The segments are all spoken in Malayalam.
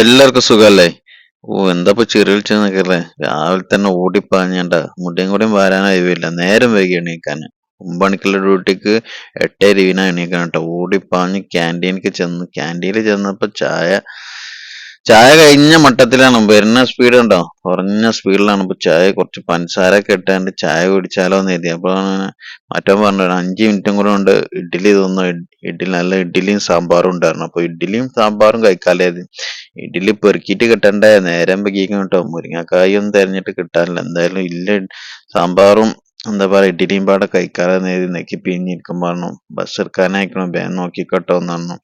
എല്ലാവർക്കും സുഖല്ലേ ഓ എന്താ ചെറിയ നിൽക്കല്ലേ? രാവിലെ തന്നെ ഓടിപ്പാഞ്ഞണ്ട. മുടിയും കൂടിയും വാരാനായില്ല നേരം വൈകി എണീക്കാൻ. ഒമ്പണിക്കുള്ള ഡ്യൂട്ടിക്ക് എട്ടേ രീതിയിലാണ് എണീക്കാൻ കേട്ടോ. ഓടിപ്പാഞ്ഞ് ക്യാന്റീനിക്ക് ചെന്ന് ക്യാന്റീനിൽ ചെന്നപ്പോ ചായ ചായ കഴിഞ്ഞ മട്ടത്തിലാണ്. വരുന്ന സ്പീഡ് ഉണ്ടോ കുറഞ്ഞ സ്പീഡിലാണ് ഇപ്പൊ ചായ കുറച്ച് പഞ്ചസാര ഒക്കെ ഇട്ടാണ്ട് ചായ കുടിച്ചാലോ എന്ന് എഴുതി അപ്പോഴാണ് മറ്റോ പറഞ്ഞു അഞ്ചു മിനിറ്റും കൂടെ കൊണ്ട് ഇഡ്ഡലി തോന്നുന്നു ഇഡ്ഡലി നല്ല ഇഡ്ഡലിയും സാമ്പാറും ഉണ്ടായിരുന്നു. അപ്പൊ ഇഡ്ഡലിയും സാമ്പാറും കഴിക്കാല്ലേ ഇഡ്ഡലി പെറുക്കിയിട്ട് കിട്ടണ്ടേ? നേരം വൈകിക്കും കേട്ടോ. മുരിങ്ങക്കായി ഒന്നും തെരഞ്ഞിട്ട് കിട്ടാനില്ല. എന്തായാലും ഇല്ല. സാമ്പാറും എന്താ പറയാ ഇഡ്ഡലിയും പാടെ കഴിക്കാതെ നേരി നെക്കി പിഞ്ഞിരിക്കും പറഞ്ഞു ബസ് എടുക്കാനായിക്കണം. ബാൻ നോക്കിക്കോട്ടോ എന്ന് പറഞ്ഞു.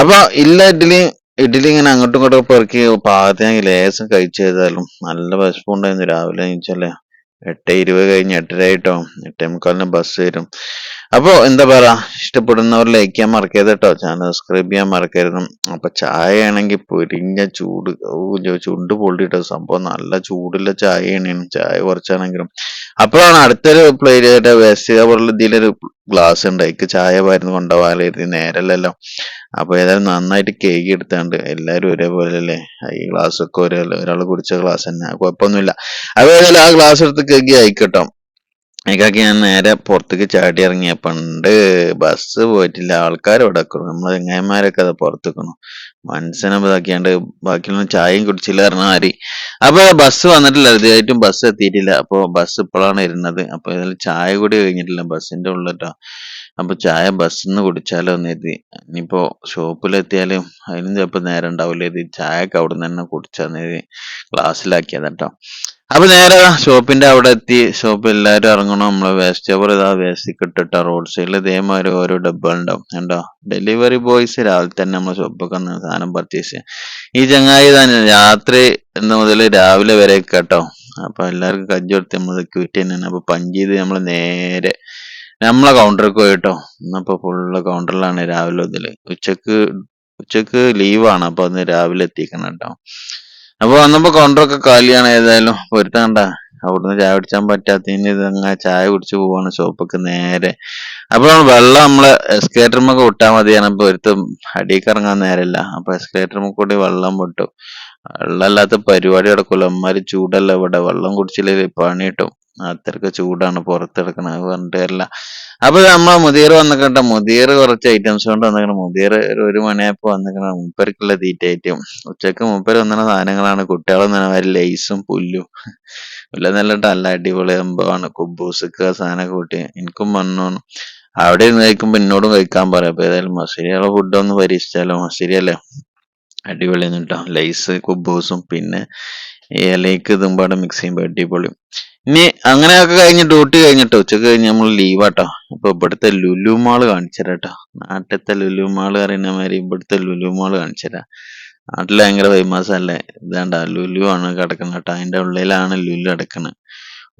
അപ്പൊ ഇല്ല ഇഡ്ഡലി ഇഡ്ഡലി ഇങ്ങനെ അങ്ങോട്ടും ഇങ്ങോട്ടും പെറുക്കി പാകത്തിന് ലേസം കഴിച്ചു ചെയ്താലും നല്ല വിശപ്പുണ്ടായിരുന്നു. രാവിലെ കഴിച്ചല്ലേ എട്ട് ഇരുപത് കഴിഞ്ഞ് എട്ടര ആയിട്ടോ എട്ടേ മുക്കാലിന് ബസ് വരും. അപ്പോൾ എന്താ പറയാ ഇഷ്ടപ്പെടുന്നവർ ലൈക്ക് ചെയ്യാൻ മറക്കരുത് കേട്ടോ ചാനൽ സബ്സ്ക്രൈബ് ചെയ്യാൻ മറക്കരുത്. അപ്പൊ ചായ ആണെങ്കിൽ പൊരിഞ്ഞ ചൂട് ചുണ്ട് പൊള്ളിട്ടോ. സംഭവം നല്ല ചൂടുള്ള ചായയാണ്. ചായ കുറച്ചാണെങ്കിലും അപ്പോഴാണ് അടുത്തൊരു പ്ലേറ്റ് വേസ്റ്റ് കവറിൽ ഇതിലൊരു ഗ്ലാസ് ഉണ്ട്. അതിക്ക് ചായ പായിരുന്നു കൊണ്ടുപോകാനായിരുന്നു നേരല്ലല്ലോ. അപ്പൊ ഏതായാലും നന്നായിട്ട് കേക്ക് എടുത്താണ്ട് എല്ലാവരും ഒരേപോലെ അല്ലേ ഈ ഗ്ലാസ് ഒക്കെ ഒരേ ഒരാൾ കുടിച്ച ഗ്ലാസ് തന്നെ. കുഴപ്പമൊന്നുമില്ല. അപ്പൊ ഏതായാലും ആ ഗ്ലാസ് എടുത്ത് കേക്ക് ആയിക്കോട്ടോ. അതിക്കാക്കി ഞാൻ നേരെ പുറത്തേക്ക് ചാടി ഇറങ്ങിയ പണ്ട് ബസ് പോയിട്ടില്ല. ആൾക്കാർ ഇവിടെ നമ്മൾ ചങ്ങായിമാരൊക്കെ അത് പുറത്തേക്കണു. മനസ്സിനെ ഇതാക്കിയാണ്ട് ബാക്കിയുള്ള ചായയും കുടിച്ചില്ല പറഞ്ഞ ആരി അപ്പൊ ബസ് വന്നിട്ടില്ല. ഇതായിട്ടും ബസ് എത്തിയിട്ടില്ല. അപ്പൊ ബസ് ഇപ്പോഴാണ് ഇരുന്നത് അപ്പൊ ഇതിൽ ചായ കൂടി കഴിഞ്ഞിട്ടില്ല ബസ്സിന്റെ ഉള്ളിട്ടോ അപ്പൊ ചായ ബസ്സിൽ നിന്ന് കുടിച്ചാലോ എന്ന് എത്തി ഇനിയിപ്പോ ഷോപ്പിലെത്തിയാലും അതിനും ചിലപ്പോ നേരം ഉണ്ടാവില്ല. ഇത് ചായയൊക്കെ അവിടെ നിന്ന് തന്നെ കുടിച്ചാന്ന് എഴുതി ഗ്ലാസ്സിലാക്കിയതാട്ടോ അപ്പൊ നേരെ ഷോപ്പിന്റെ അവിടെ എത്തി. ഷോപ്പ് എല്ലാരും ഇറങ്ങണം. നമ്മളെ വേസ്റ്റ് പേപ്പർ ഇതാ വേസ്റ്റ് ഇട്ടിട്ട റോഡ് സൈഡിൽ ഇതേമാതിരി ഓരോ ഡബ്ബ ഉണ്ടാവും. കണ്ടോ? ഡെലിവറി ബോയ്സ് രാവിലെ തന്നെ നമ്മളെ ഷോപ്പൊക്കെ സാധനം പർച്ചേസ് ഈ ചങ്ങായി തന്നെ രാത്രി ഇന്ന് മുതൽ രാവിലെ വരെ കേട്ടോ അപ്പൊ എല്ലാവർക്കും കജ്ജി കൊടുത്ത് നമ്മൾ ക്യൂറ്റ് തന്നെയാണ് അപ്പൊ പഞ്ച് ചെയ്ത് നമ്മൾ നേരെ നമ്മളെ കൗണ്ടർക്ക് പോയിട്ടോ. ഇന്നപ്പോ ഫുള്ള് കൗണ്ടറിലാണ് രാവിലെ മുതൽ ഉച്ചയ്ക്ക് ഉച്ചയ്ക്ക് ലീവാണ് അപ്പൊ അന്ന് രാവിലെ എത്തിക്കണം കേട്ടോ അപ്പൊ വന്നപ്പോ കൗണ്ടറൊക്കെ കാലിയാണ് ഏതായാലും പൊരുത്തണ്ട അവിടുന്ന് ചായ കുടിച്ചാൻ പറ്റാത്തതിന് ഇത് അങ്ങനെ ചായ കുടിച്ചു പോവാണ് ഷോപ്പൊക്കെ നേരെ. അപ്പോഴാണ് വെള്ളം നമ്മളെ എസ്കേറ്ററുമൊക്കെ വിട്ടാൽ മതിയാണ്. അപ്പൊ ഒരുത്തും അടിയിൽ ഇറങ്ങാൻ നേരല്ല. അപ്പൊ എസ്കേറ്ററുമൊക്കെ കൂടി വെള്ളം വിട്ടു. വെള്ളമല്ലാത്ത പരിപാടി നടക്കൂല. അമ്മാര് ചൂടല്ല ഇവിടെ. വെള്ളം കുടിച്ചില്ലേ പണി കിട്ടും. അത്രയ്ക്ക് ചൂടാണ് പുറത്തെടുക്കണത് അത് പറഞ്ഞിട്ടല്ല അപ്പൊ നമ്മളെ മുതിർ വന്നിക്കട്ടെ മുതിർ കുറച്ച് ഐറ്റംസ് കൊണ്ട് വന്നിക്കണം. മുതിർ ഒരു മണിയപ്പോ വന്നിക്കണം. മൂപ്പർക്കുള്ള തീറ്റ ഐറ്റം ഉച്ചയ്ക്ക് മൂപ്പർ വന്ന സാധനങ്ങളാണ്. കുട്ടികളെ മാതിരി ലൈസും പുല്ലും. പുല്ല നല്ല അടിപൊളി സംഭവമാണ്. കുബൂസൊക്കെ സാധനം കൂട്ടി. എനിക്കും വന്നു. അവിടെ ഇരുന്ന് കഴിക്കുമ്പോ എന്നോടും കഴിക്കാൻ പറയാം. അപ്പൊ ഏതായാലും മസൂരിയുള്ള ഫുഡൊന്ന് പരീക്ഷിച്ചാലോ. മസൂരിയല്ലേ? അടിപൊളി കേട്ടോ ലൈസ് കുബൂസും പിന്നെ ഇലയ്ക്ക് പാടെ മിക്സ് ചെയ്യുമ്പോൾ അടിപൊളി. ഇനി അങ്ങനെയൊക്കെ കഴിഞ്ഞ് ഡ്യൂട്ടി കഴിഞ്ഞിട്ടോ ഉച്ചയ്ക്ക് കഴിഞ്ഞ് നമ്മൾ ലീവാട്ടോ അപ്പൊ ഇവിടുത്തെ ലുലു മാൾ കാണിച്ചുതരാട്ടോ. നാട്ടിലത്തെ ലുലു മാൾ പറയുന്ന മാതിരി ഇവിടുത്തെ ലുലു മാൾ കാണിച്ചുതരാം. നാട്ടിൽ ഭയങ്കര ഫേമസ് അല്ലേ? ഇതാണ്ട ലുലു ആണ് കിടക്കുന്നത് കേട്ടോ. അതിന്റെ ഉള്ളിലാണ് ലുലു കിടക്കുന്നത്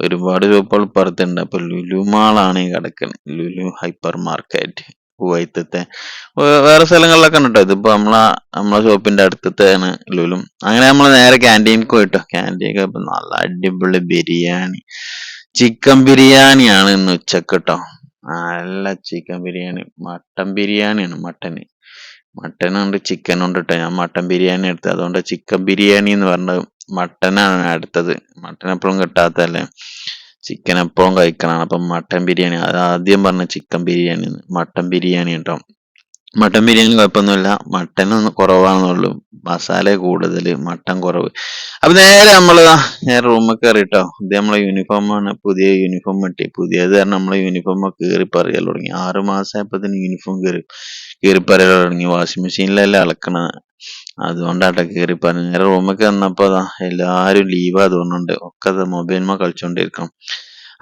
ഒരുപാട് ഷോപ്പുകൾ പുറത്തുണ്ട് അപ്പൊ ലുലു മാളാണ് ഈ കിടക്കുന്നത് ലുലു ഹൈപ്പർ മാർക്കറ്റ് കുവൈത്തത്തെ. വേറെ സ്ഥലങ്ങളിലൊക്കെ ഉണ്ട് കേട്ടോ ഇതിപ്പോ നമ്മളെ നമ്മളെ ഷോപ്പിന്റെ അടുത്തത്തെയാണ് ലുലും അങ്ങനെ നമ്മൾ നേരെ ക്യാന്റീനിക്ക് പോയിട്ടോ. ക്യാന്റീനൊക്കെ ഇപ്പൊ നല്ല അടിപൊളി ബിരിയാണി. ചിക്കൻ ബിരിയാണിയാണ് ഇന്ന് ഉച്ചയ്ക്ക് കേട്ടോ നല്ല ചിക്കൻ ബിരിയാണി. മട്ടൻ ബിരിയാണിയാണ് മട്ടന്. ചിക്കൻ ഉണ്ട് കേട്ടോ ഞാൻ മട്ടൻ ബിരിയാണി എടുത്ത്. അതുകൊണ്ട് ചിക്കൻ ബിരിയാണി എന്ന് പറഞ്ഞത് മട്ടനാണ് അടുത്തത്. മട്ടൻ എപ്പോഴും കിട്ടാത്തല്ലേ ചിക്കൻ എപ്പോഴും കഴിക്കണം അപ്പം മട്ടൻ ബിരിയാണി. അത് ആദ്യം പറഞ്ഞ ചിക്കൻ ബിരിയാണി. മട്ടൻ ബിരിയാണി കേട്ടോ മട്ടൻ ബിരിയാണി കുഴപ്പമൊന്നുമില്ല. മട്ടൻ ഒന്ന് കുറവാണെന്നുള്ളൂ. മസാല കൂടുതൽ മട്ടൻ കുറവ്. അപ്പൊ നേരെ നമ്മൾ നേരെ റൂമിൽ കയറിട്ടോ ഇത് നമ്മളെ യൂണിഫോം ആണ്. പുതിയ യൂണിഫോം കിട്ടി. പുതിയത് കാരണം നമ്മളെ യൂണിഫോം കീറി പറയൽ തുടങ്ങി. ആറ് തന്നെ യൂണിഫോം കീറി കീറി പറയൽ തുടങ്ങി. വാഷിംഗ് മെഷീനിലല്ലേ അളക്കണത് അതുകൊണ്ടാട്ടെ കയറി പറഞ്ഞു നേരെ റൂമൊക്കെ വന്നപ്പോ അതാ എല്ലാരും ലീവാ തോന്നുന്നുണ്ട്. ഒക്കെ മൊബൈൽമ കളിച്ചോണ്ടിരിക്കണം.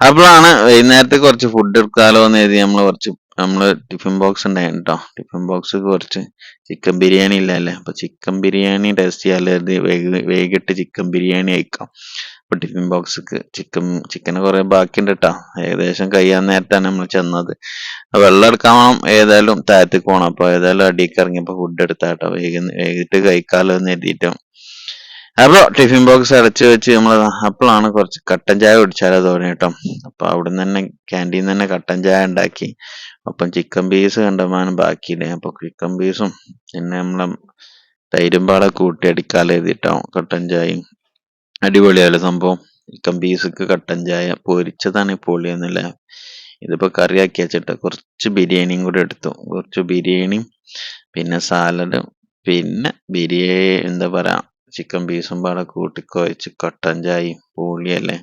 അപ്പോഴാണ് വൈകുന്നേരത്തെ കുറച്ച് ഫുഡ് എടുക്കാലോ എന്ന് എഴുതി നമ്മൾ കുറച്ച് നമ്മൾ ടിഫിൻ ബോക്സ് ഉണ്ടായിരുന്നു കേട്ടോ ടിഫിൻ ബോക്സ് കുറച്ച് ചിക്കൻ ബിരിയാണി ഇല്ലല്ലേ? അപ്പൊ ചിക്കൻ ബിരിയാണി ടേസ്റ്റ് ചെയ്യാല്ലേ വൈകിട്ട് ചിക്കൻ ബിരിയാണി അയക്കാം അപ്പൊ ടിഫിൻ ബോക്സ് ചിക്കൻ ചിക്കന് കുറെ ബാക്കിയുണ്ട് കേട്ടോ ഏകദേശം കഴിയാൻ നേരത്താണ് നമ്മൾ ചെന്നത്. വെള്ളം എടുക്കാൻ ഏതായാലും താഴത്തേക്ക് പോകണം അപ്പൊ ഏതായാലും അടിയിൽ ഇറങ്ങിയപ്പോ ഫുഡ് എടുത്താട്ടോ. വേഗം വൈകിട്ട് കഴിക്കാലോ എന്ന് എഴുതിയിട്ടും ടിഫിൻ ബോക്സ് അടച്ചു വെച്ച് നമ്മൾ അപ്പോഴാണ് കുറച്ച് കട്ടൻ ചായ കുടിച്ചാലോ തോന്നി കേട്ടോ. അപ്പൊ അവിടെ നിന്ന് തന്നെ ക്യാന്റീൻ തന്നെ കട്ടൻ ചായ ഉണ്ടാക്കി. ഒപ്പം ചിക്കൻ പീസ് കണ്ടമാനം ബാക്കിയില്ലേ. അപ്പൊ ചിക്കൻ പീസും പിന്നെ നമ്മളെ തൈരും പാടെ കൂട്ടി അടിക്കാലോ എഴുതിട്ടോ കട്ടൻ ചായയും അടിപൊളിയായാലും സംഭവം. ചിക്കൻ പീസൊക്കെ കട്ടൻ ചായ പൊരിച്ചതാണ് പൊളിയൊന്നുമില്ല ഇതിപ്പോ കറിയാക്കി വെച്ചിട്ട് കുറച്ച് ബിരിയാണിയും കൂടെ എടുത്തു. കുറച്ച് ബിരിയാണിയും പിന്നെ സാലഡും പിന്നെ ബിരിയാണി എന്താ പറയുക ചിക്കൻ പീസും പാടെ കൂട്ടി കുഴച്ച് കട്ടൻ ചായയും പൂളിയല്ലേ.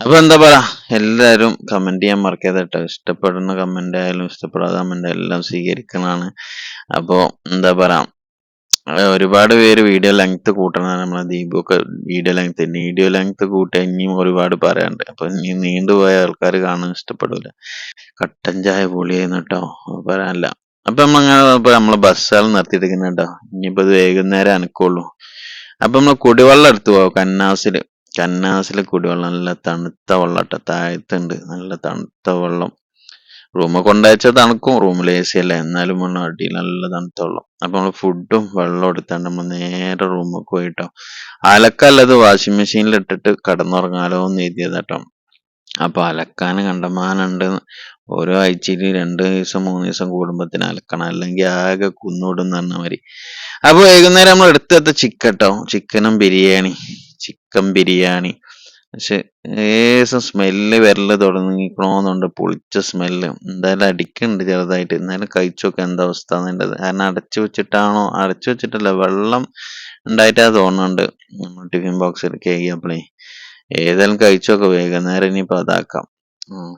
അപ്പൊ എന്താ പറയാ എല്ലാരും കമന്റ് ചെയ്യാൻ മറക്കരുത് കേട്ടോ ഇഷ്ടപ്പെടുന്ന കമന്റ് ആയാലും ഇഷ്ടപ്പെടാത്ത കമന്റ് എല്ലാം സ്വീകരിക്കുന്നതാണ് അപ്പോൾ എന്താ പറയാ ഒരുപാട് പേര് വീഡിയോ ലെങ്ത് കൂട്ടണം നമ്മളെ ഒക്കെ വീഡിയോ ലെങ്ത് വീഡിയോ ലെങ്ത് കൂട്ടിയ ഇനിയും ഒരുപാട് പറയാനുണ്ട്. അപ്പൊ ഇനി നീണ്ടുപോയ ആൾക്കാർ കാണാൻ ഇഷ്ടപ്പെടില്ല കട്ടൻ ചായ പൊളിയായിരുന്നു കേട്ടോ. പറയാനല്ല. അപ്പൊ നമ്മളങ്ങനെ ഇപ്പൊ നമ്മളെ ബസ്സുകൾ നിർത്തിയിരിക്കുന്ന കേട്ടോ. ഇനിയിപ്പോ ഇത് വൈകുന്നേരം അനക്കുള്ളൂ. അപ്പൊ നമ്മൾ കുടിവെള്ളം എടുത്തു പോവാം. കന്നാസിൽ. കന്നാസിൽ കുടിവെള്ളം. നല്ല തണുത്ത വെള്ളം കേട്ടോ താഴത്തുണ്ട്. നല്ല തണുത്ത വെള്ളം. റൂമിൽ കൊണ്ടുവച്ചാൽ തണുക്കും റൂമിൽ എ സി അല്ല. എന്നാലും വെള്ളം അടിയിൽ നല്ല തണുത്ത അപ്പൊ നമ്മൾ ഫുഡും വെള്ളം എടുത്താണ്ട് നമ്മൾ നേരെ റൂമിൽ പോയിട്ടോ. അലക്കല്ലത് വാഷിംഗ് മെഷീനിൽ ഇട്ടിട്ട് കിടന്നുറങ്ങാലോ എന്ന് എഴുതിയതാട്ടോ അപ്പൊ അലക്കാൻ കണ്ടമാനുണ്ട്. ഓരോ ആഴ്ചയിൽ രണ്ട് ദിവസം മൂന്ന് ദിവസം കൂടുമ്പത്തിന് അലക്കണം. അല്ലെങ്കിൽ ആകെ കുന്നൂടും എന്ന് പറഞ്ഞ മാതിരി അപ്പൊ വൈകുന്നേരം നമ്മൾ എടുത്തെത്ത ചിക്കൻ ട്ടോ. ചിക്കനും ബിരിയാണി. ചിക്കൻ ബിരിയാണി. പക്ഷെ ഏകദേശം സ്മെല്ല് വരൽ തുടങ്ങിക്കണോന്നുണ്ട്. പുളിച്ച സ്മെല്ല് എന്തായാലും അടിക്കുന്നുണ്ട് ചെറുതായിട്ട്. എന്നാലും നോക്കാം എന്താ അവസ്ഥ എന്നുള്ളത്. കാരണം അടച്ചു വെച്ചിട്ടാണോ? അടച്ചു വെച്ചിട്ടല്ല വെള്ളം ഉണ്ടായിട്ടാ തോന്നുന്നുണ്ട് നമ്മൾ ടിഫിൻ ബോക്സിൽ അപ്പളേ ഏതായാലും കഴിച്ചോക്കെ വൈകുന്നേരം ഇനിയിപ്പോൾ അതാക്കാം.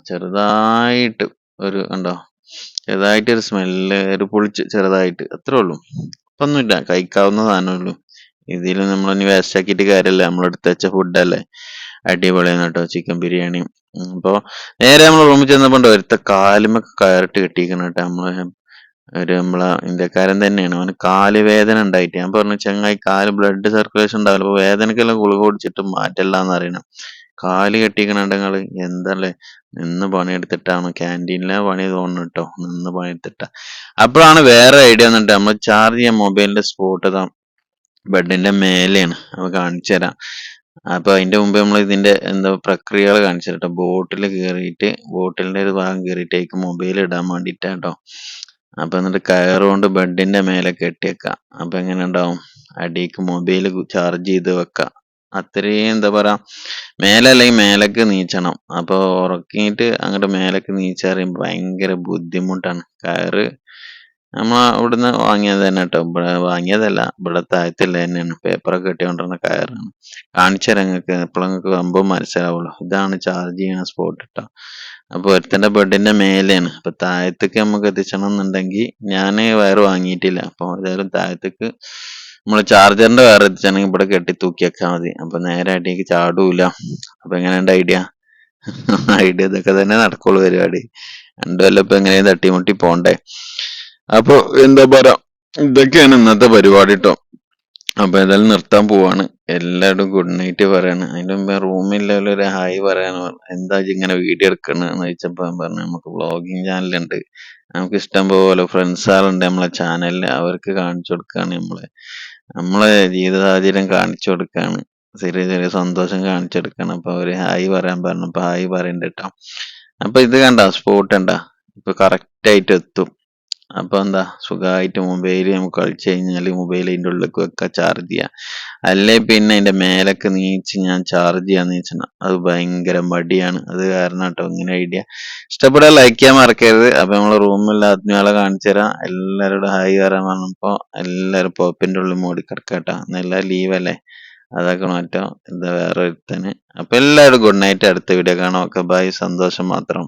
ചെറുതായിട്ട് ഒരു ഉണ്ടോ ചെറുതായിട്ട് ഒരു സ്മെല്ല് ഒരു പുളിച്ച് ചെറുതായിട്ട്. അത്രേ ഉള്ളൂ. ഒന്നുമില്ല കഴിക്കാവുന്ന സാധനമേ ഇതിൽ നമ്മൾ ഇനി വേസ്റ്റ് ആക്കിയിട്ട് കാര്യമല്ല നമ്മൾ വെച്ച ഫുഡല്ലേ അടിപൊളിയാണ് കേട്ടോ ചിക്കൻ ബിരിയാണി അപ്പോൾ നേരെ നമ്മൾ റൂമിൽ ചെന്നപ്പോൾ ഒരുത്ത കാലുമൊക്കെ കയറിട്ട് കെട്ടിയിരിക്കണം കേട്ടോ നമ്മൾ ഒരു നമ്മളെ ഇന്ത്യക്കാരൻ തന്നെയാണ്. അവന് കാൽ വേദന ഉണ്ടായിട്ട്. ഞാൻ പറഞ്ഞു ചങ്ങായി കാൽ ബ്ലഡ് സർക്കുലേഷൻ ഉണ്ടാവില്ല. അപ്പൊ വേദനക്കെല്ലാം ഗുളിക കുടിച്ചിട്ട് മാറ്റല്ല എന്ന് അറിയണം കാൽ കെട്ടിക്കണുണ്ട് നിങ്ങൾ എന്തല്ലേ? നിന്ന് പണിയെടുത്തിട്ടാണ്. ക്യാന്റീനിലെ പണി തോന്നുന്നു കേട്ടോ. നിന്ന് പണിയെടുത്തിട്ട. അപ്പോഴാണ് വേറെ ഐഡിയ എന്നിട്ട് നമ്മൾ ചാർജ് ചെയ്യാൻ മൊബൈലിന്റെ സ്പോട്ട് ബെഡിന്റെ മേലെയാണ്. അപ്പൊ കാണിച്ചു തരാം അപ്പൊ അതിന്റെ മുമ്പ് നമ്മൾ ഇതിന്റെ എന്താ പ്രക്രിയകൾ കാണിച്ചു ട്ടോ ബോട്ടിൽ കയറിയിട്ട് ബോട്ടിലിന്റെ ഒരു ഭാഗം കയറിയിട്ടേക്ക് മൊബൈൽ ഇടാൻ വേണ്ടിയിട്ടാട്ടോ അപ്പൊ എന്നിട്ട് കയറുകൊണ്ട് ബെഡിന്റെ മേലെ കെട്ടിയേക്കാം. അപ്പൊ എങ്ങനെ ഉണ്ടാവും അടിക്ക് മൊബൈൽ ചാർജ് ചെയ്ത് വെക്കാം. അത്രയും എന്താ പറയാ മേലെ അല്ലെങ്കിൽ മേലേക്ക് നീച്ചണം. അപ്പൊ ഉറക്കിയിട്ട് അങ്ങോട്ട് മേലേക്ക് നീച്ചറിയും ഭയങ്കര ബുദ്ധിമുട്ടാണ്. കയറ് നമ്മ ഇവിടുന്ന് വാങ്ങിയത് തന്നെ കേട്ടോ ഇവിടെ വാങ്ങിയതല്ല. ഇവിടെ താഴത്തില്ല തന്നെയാണ്. പേപ്പറൊക്കെ കെട്ടിക്കൊണ്ടിരുന്ന കയറാണ്. കാണിച്ചു തരാം നിങ്ങൾക്ക്. എപ്പോഴും നിങ്ങൾക്ക് മനസ്സിലാവുള്ളൂ. ഇതാണ് ചാർജ് ചെയ്യണ സ്പോട്ട് കേട്ടോ അപ്പൊ ഒരുത്തന്റെ ബെഡിന്റെ മേലെയാണ്. അപ്പൊ താഴത്തേക്ക് നമുക്ക് എത്തിച്ചണം എന്നുണ്ടെങ്കിൽ ഞാൻ വയർ വാങ്ങിയിട്ടില്ല. അപ്പോൾ ഏതായാലും താഴത്തേക്ക് നമ്മൾ ചാർജറിന്റെ വയർ എത്തിച്ചാണെങ്കിൽ ഇവിടെ കെട്ടി തൂക്കി വെച്ചാൽ മതി. അപ്പോൾ നേരെ അടിയേക്ക് ചാടൂല. അപ്പൊ എങ്ങനെയുണ്ട് ഐഡിയ ഐഡിയ ഇതൊക്കെ തന്നെ നടക്കുള്ളൂ പരിപാടി. രണ്ടു കൊല്ലം ഇപ്പൊ തട്ടിമുട്ടി പോണ്ടേ? അപ്പൊ എന്താ പറയാ ഇതൊക്കെയാണ് ഇന്നത്തെ പരിപാടി ട്ടോ. അപ്പൊ ഏതായാലും നിർത്താൻ പോവാണ്. എല്ലാവരും ഗുഡ് നൈറ്റ് പറയാണ്. അതിന്റെ മുമ്പ് റൂമിൽ ഒരു ഹായ് പറയാൻ എന്താ ഇങ്ങനെ വീഡിയോ എടുക്കണെന്ന് ചോദിച്ചപ്പോ പറഞ്ഞു നമുക്ക് വ്ളോഗിങ് ചാനലുണ്ട് നമുക്ക് ഇഷ്ടം പോലെ ഫ്രണ്ട്സ് ആളുണ്ട് നമ്മളെ ചാനലിൽ അവർക്ക് കാണിച്ചു കൊടുക്കാണ് നമ്മളെ. നമ്മളെ ജീവിത സാഹചര്യം കാണിച്ചു കൊടുക്കാണ്. ചെറിയ ചെറിയ സന്തോഷം കാണിച്ചു കൊടുക്കാണ്. അപ്പൊ അവർ ഹായ് പറയാൻ പറഞ്ഞു. അപ്പൊ ഹായ് പറയണ്ട കേട്ടോ അപ്പൊ ഇത് കണ്ട സ്പോട്ട് കണ്ട. ഇപ്പൊ കറക്റ്റ് ആയിട്ട് എത്തും. അപ്പൊ എന്താ സുഖമായിട്ട് മൊബൈൽ നമുക്ക് കളിച്ചു കഴിഞ്ഞാൽ മൊബൈൽ അതിന്റെ ഉള്ളിലേക്ക് വെക്കുക ചാർജ് ചെയ്യാം. അല്ലേ പിന്നെ അതിന്റെ മേലൊക്കെ നീച്ച് ഞാൻ ചാർജ് ചെയ്യാന്ന് വെച്ചാൽ അത് ഭയങ്കര മടിയാണ്. അത് കാരണം കേട്ടോ ഇങ്ങനെ ഐഡിയ ഇഷ്ടപ്പെടാൻ ലൈക്ക് ചെയ്യാൻ മറക്കരുത്. അപ്പോൾ നമ്മൾ റൂമിൽ ആത്മീയാളെ കാണിച്ചു തരാം. എല്ലാവരോടും ഹായ് പറയാൻ പറഞ്ഞപ്പോ എല്ലാവരും പോപ്പിന്റെ ഉള്ളിൽ മൂടി കിടക്കട്ടോ എന്നെല്ലാം ലീവ് അല്ലേ? അതൊക്കെ മാറ്റം. എന്താ വേറെ ഒരുത്തന് അപ്പോൾ എല്ലാവരും ഗുഡ് നൈറ്റ് അടുത്ത വീഡിയോ കാണാം. ഓക്കെ ബൈ സന്തോഷം മാത്രം.